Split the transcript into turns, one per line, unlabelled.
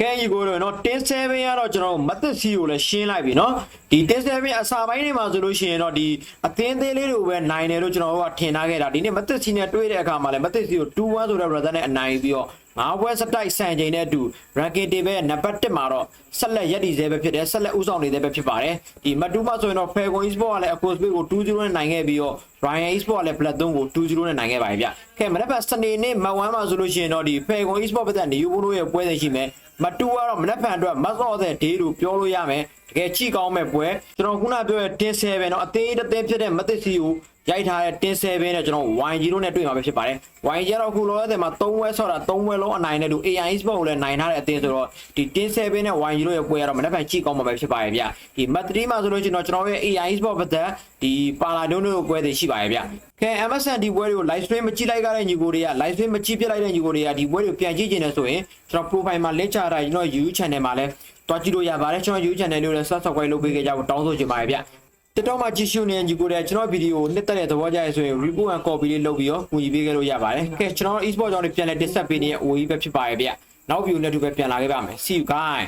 ခဲကြီးကိုတော့နော်တင်း7ကတော့ကျွန်တော်မသက်စီကိုလည်းရှင်းလိုက်ပြီနော်ဒီတင်း7အစာပိုင်းတွေမှာဆိုလို့ရှိရင်တော့ဒီအသင်းသေးလေးတွေကိုပဲနိုင်တယ်လို့ကျွန်တော်တို့ကထင်ထားခဲ့တာဒီနေ့မသက်စီနဲ့တွေ့တဲ့အခါမှာလည်းမသက်စီကို2-1ဆိုတဲ့ brother နဲ့အနိုင်ပြီးတော့ငါးဘွဲစတိုက်ဆန်ချိန်နဲ့အတူ ranking table ရဲ့နံပါတ်1မှာတော့ဆက်လက်ရက်တည်ဆဲပဲဖြစ်တယ်ဆက်လက်ဥဆောင်နေသေးပဲဖြစ်ပါတယ်ဒီမတူးမဆိုရင်တော့ Falcon Esport ကလည်း Aqua Space ကို2-0နဲ့နိုင်ခဲ့ပြီးတော့ Ryan Esport ကလည်း Platinum ကို2-0နဲ့နိုင်ခဲ့ပါတယ်ဗျခဲမနေ့ကစနေနေ့မတ်1မှာဆိုလို့ရှိရင်တော့ဒီ Falcon Esport ဘက်ကနေယူဘိုလိုရဲ့ပွဲစဉ်ရှိမယ်မတူကတော့မနေ့ဖန်အတွက်မတ်စော့တဲ့ဒေးလို့ပြောလို့ရမယ်တကယ်ကြည့်ကောင်းမဲ့ပွဲကျွန်တော်ခုနပြောတဲ့တင်း7ပဲเนาะအသေးတစ်သေးဖြစ်တဲ့မသစ်စီကို ရိုက်ထားတဲ့တင်း7နဲ့ကျွန်တော် YG တို့နဲ့တွေ့မှာပဲဖြစ်ပါတယ် YG ကတော့ခုလောလောဆယ်မှာ3ဝဲဆော့တာ3ဝဲလုံးအနိုင်နဲ့တူ AI Sport ကိုလည်းနိုင်ထားတဲ့အသေးဆိုတော့ဒီတင်း7နဲ့ YG တို့ရဲ့ပွဲကတော့မနေ့ဖန်ကြည့်ကောင်းမှာပဲဖြစ်ပါတယ်ဗျဒီမတ်3မှာဆိုလို့ကျွန်တော်ကျွန်တော်ရဲ့ AI Sport ဘက်သက်ဒီပါလာဒုံတို့ကိုပွဲတွေရှိပါတယ်ဗျခဲ MSN ဒီပွဲတွေကို live stream မကြည့်လိုက်ကြတဲ့ညီကိုတွေက live stream မကြည့်ပြလိုက်တဲ့ညီကိုတွေကဒီပွဲတွေကိုပြန်ကြည့်ကျင်နေဆိုရင်ကျွန်တော် profile မှာ link ချထားကျွန်တော် YouTube channel မှာလည်းတွားကြည့်လို့ရပါတယ်ကျွန်တော် YouTube channel လေးကိုလည်း subscribe လုပ်ပေးကြကြဖို့တောင်းဆိုချင်ပါတယ်ဗျ တက်တော့မှကြည့်ရှုနေတဲ့ညီကိုတွေကျွန်တော်ဗီဒီယိုနှစ်သက်တဲ့သဘောကျရဆိုရင် report and copy လေးလုပ်ပြီးတော့ကူညီပေးခဲ့လို့ရပါတယ်ကဲကျွန်တော် e-sport ကြောင့်လည်းပြန်လဲ discuss ပေးနေတဲ့ OE ပဲဖြစ်ပါတယ်ဗျနောက်ဗီဒီယိုနဲ့တူပဲပြန်လာခဲ့ပါမယ် see you guys